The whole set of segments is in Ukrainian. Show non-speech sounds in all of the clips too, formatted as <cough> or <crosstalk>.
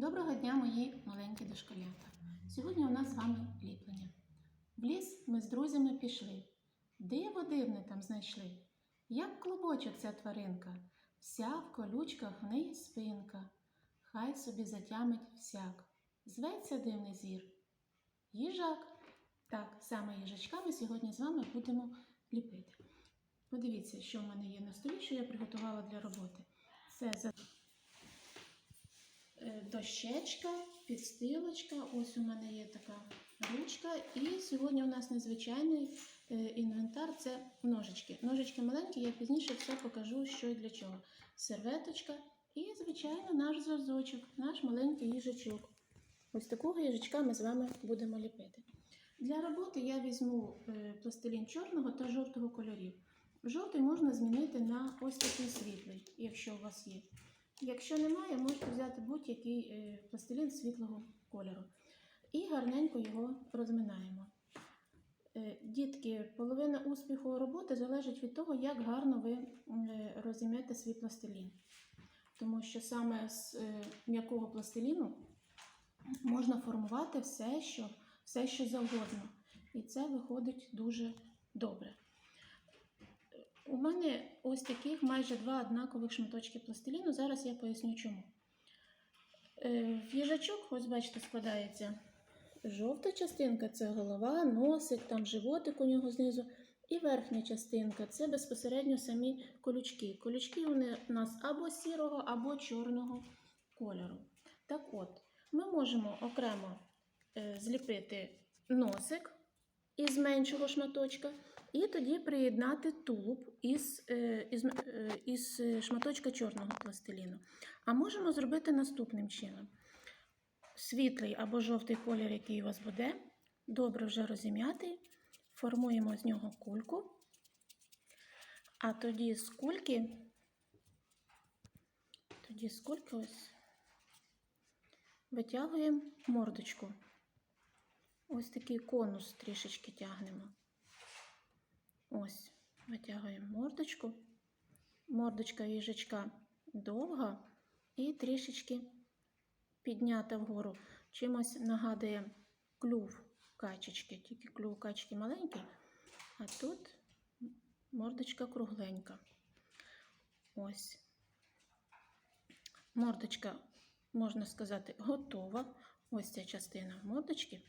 Доброго дня, мої маленькі дошколята. Сьогодні у нас з вами ліплення. В ліс ми з друзями пішли. Диво дивне там знайшли. Як клубочок ця тваринка, вся в колючках в неї спинка. Хай собі затямить всяк. Зветься дивний звір. Їжак. Так, саме їжачка ми сьогодні з вами будемо ліпити. Подивіться, що в мене є на столі, що я приготувала для роботи. Це за дощечка, підстилочка. Ось у мене є така ручка. І сьогодні у нас незвичайний е, інвентар це ножички. Ножички маленькі, я пізніше все покажу, що і для чого. Серветочка і, звичайно, наш зразочок, наш маленький їжачок. Ось такого їжачка ми з вами будемо ліпити. Для роботи я візьму е, пластилін чорного та жовтого кольорів. Жовтий можна змінити на ось такий світлий, якщо у вас є. Якщо немає, можете взяти будь-який е, пластилін світлого кольору. І гарненько його розминаємо. Е, Дітки, половина успіху роботи залежить від того, як гарно ви е, розім'єте свій пластилін. Тому що саме з м'якого пластиліну можна формувати все, що, все, що завгодно. І це виходить дуже добре. У мене ось таких майже два однакових шматочки пластиліну. Зараз я поясню чому. Е, їжачок, ось бачите, складається жовта частинка це голова, носик, там животик у нього знизу. І верхня частинка це безпосередньо самі колючки. Колючки вони у нас або сірого, або чорного кольору. Так от, ми можемо окремо е, зліпити носик із меншого шматочка, і тоді приєднати тулуб із, е, із, е, із шматочка чорного пластиліну. А можемо зробити наступним чином: світлий або жовтий колір, який у вас буде, добре вже розім'ятий, формуємо з нього кульку, а тоді з кульки, тоді з кульки ось витягуємо мордочку. Ось такий конус трішечки тягнемо. Ось, витягуємо мордочку. Мордочка їжачка довга і трішечки піднята вгору. Чимось нагадує клюв качечки, тільки клюв качки маленький, а тут мордочка кругленька. Ось. Мордочка, можна сказати, готова. Ось ця частина мордочки.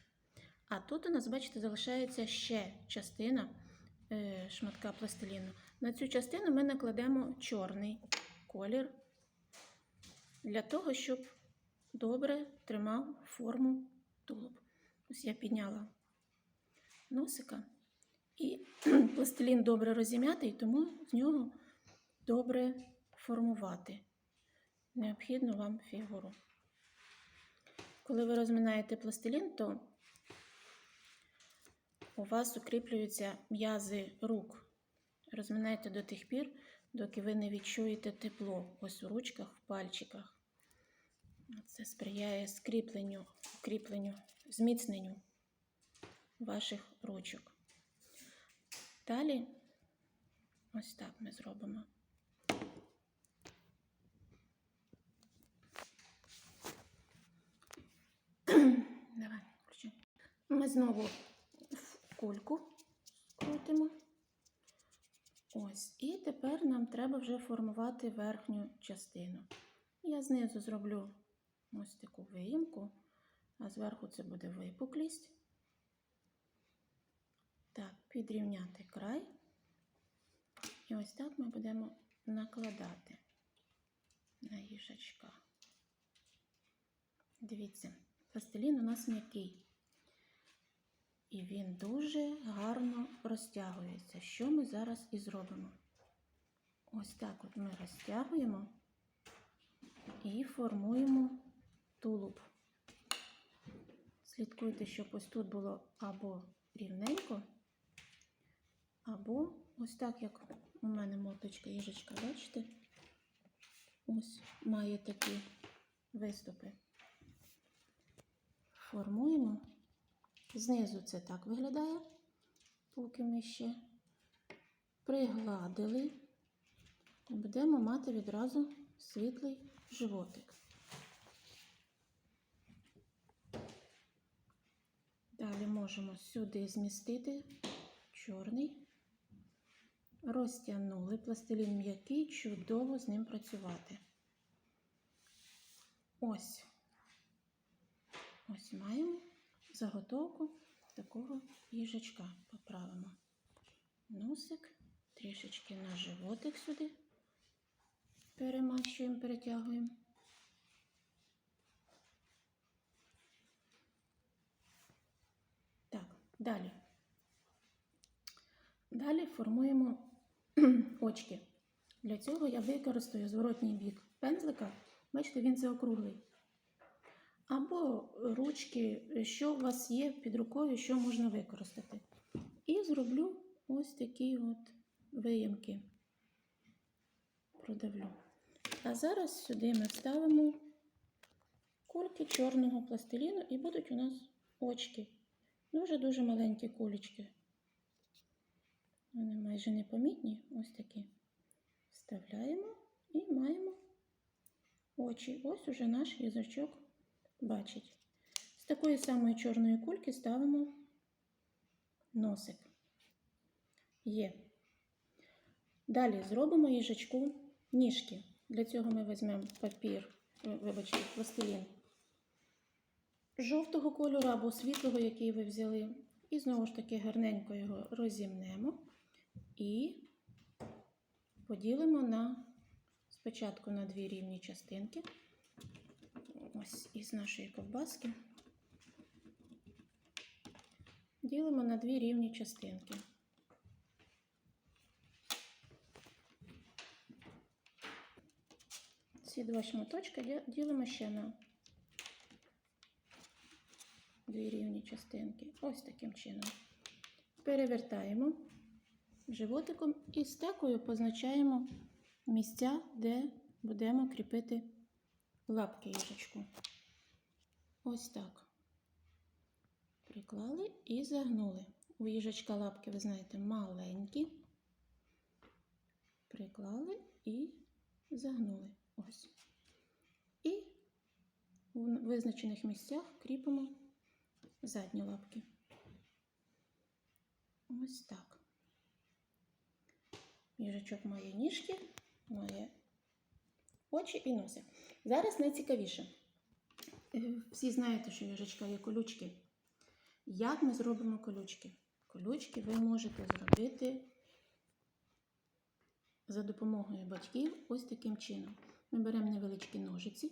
А тут у нас, бачите, залишається ще частина шматка пластиліну. На цю частину ми накладемо чорний колір для того, щоб добре тримав форму тулуб. Ось я підняла носика. І <clears throat> пластилін добре розім'ятий, тому з нього добре формувати необхідну вам фігуру. Коли ви розминаєте пластилін, то у вас укріплюються м'язи рук. Розминайте до тих пір, доки ви не відчуєте тепло ось у ручках, в пальчиках. Це сприяє скріпленню, укріпленню, зміцненню ваших ручок. Далі ось так ми зробимо. Давай, включи. Ми знову кульку крутимо. Ось. І тепер нам треба вже формувати верхню частину. Я знизу зроблю ось таку виїмку, а зверху це буде випуклість. Так, підрівняти край. І ось так ми будемо накладати на їжачка. Дивіться, пластилін у нас м'який. І він дуже гарно розтягується. Що ми зараз і зробимо? Ось так от ми розтягуємо і формуємо тулуб. Слідкуйте, щоб ось тут було або рівненько, або ось так, як у мене моточка їжачка, бачите? Ось має такі виступи. Формуємо. Знизу це так виглядає, поки ми ще пригладили, будемо мати відразу світлий животик. Далі можемо сюди змістити чорний. Розтягнули пластилін м'який, чудово з ним працювати. Ось. Ось маємо заготовку такого їжачка. Поправимо носик, трішечки на животик сюди. Перемащуємо, перетягуємо. Так, далі. Далі формуємо <clears throat> очки. Для цього я використаю зворотній бік пензлика. Бачите, він заокруглий. Або ручки, що у вас є під рукою, що можна використати. І зроблю ось такі от виямки. Продавлю. А зараз сюди ми вставимо кульки чорного пластиліну і будуть у нас очки. Дуже-дуже маленькі кулечки. Вони майже непомітні, ось такі. Вставляємо і маємо очі. Ось уже наш язичок бачить. З такої самої чорної кульки ставимо носик. Є. Далі зробимо їжачку ніжки. Для цього ми візьмемо папір, е, вибачте, пластилін жовтого кольору або світлого, який ви взяли. І знову ж таки гарненько його розімнемо і поділимо на спочатку на дві рівні частинки. Ось із нашої ковбаски. Ділимо на дві рівні частинки. Ці два шматочки ділимо ще на дві рівні частинки. Ось таким чином. Перевертаємо животиком і стекою позначаємо місця, де будемо кріпити лапки їжачку. Ось так. Приклали і загнули. У їжачка лапки, ви знаєте, маленькі. Приклали і загнули. Ось. І в визначених місцях кріпимо задні лапки. Ось так. Їжачок має ніжки, має очі і носик. Зараз найцікавіше. Е, Всі знаєте, що їжачка є колючки. Як ми зробимо колючки? Колючки ви можете зробити за допомогою батьків ось таким чином. Ми беремо невеличкі ножиці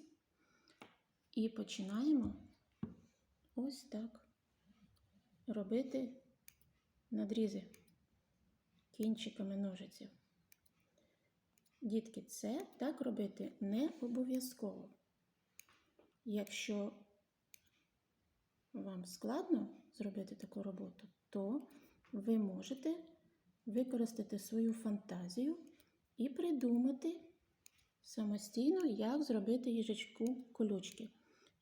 і починаємо ось так робити надрізи кінчиками ножиців. Дітки, це так робити не обов'язково. Якщо вам складно зробити таку роботу, то ви можете використати свою фантазію і придумати самостійно, як зробити їжачку колючки.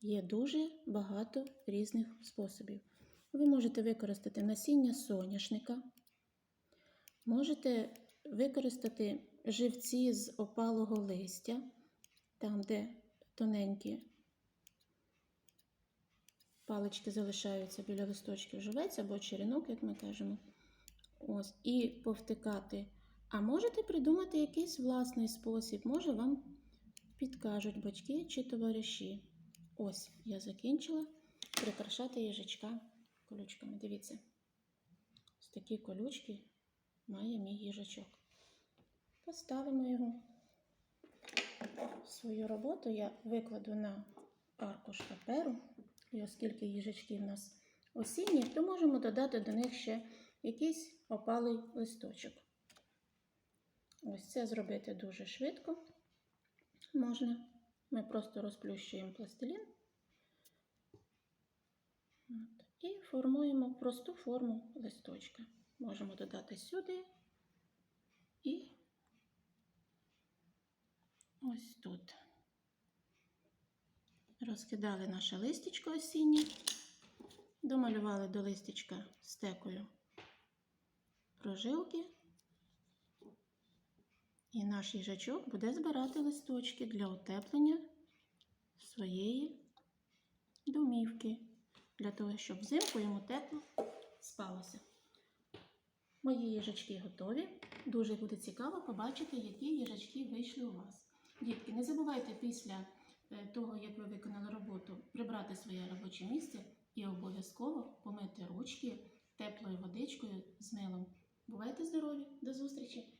Є дуже багато різних способів. Ви можете використати насіння соняшника, можете використати живці з опалого листя, там, де тоненькі палички залишаються біля листочків живець або черенок, як ми кажемо. Ось, і повтикати. А можете придумати якийсь власний спосіб, може вам підкажуть батьки чи товариші. Ось, я закінчила прикрашати їжачка колючками. Дивіться, ось такі колючки має мій їжачок. Поставимо його. Свою роботу я викладу на аркуш паперу. І оскільки їжачки в нас осінні, то можемо додати до них ще якийсь опалий листочок. Ось це зробити дуже швидко можна. Ми просто розплющуємо пластилін От. і формуємо просту форму листочка. Можемо додати сюди і ось тут. Розкидали наше листячко осіннє, домалювали до листячка стекою прожилки. І наш їжачок буде збирати листочки для утеплення своєї домівки, для того, щоб взимку йому тепло спалося. Мої їжачки готові. Дуже буде цікаво побачити, які їжачки вийшли у вас. Дітки, не забувайте після е, того, як ви виконали роботу, прибрати своє робоче місце і обов'язково помити ручки теплою водичкою з милом. Бувайте здорові! До зустрічі!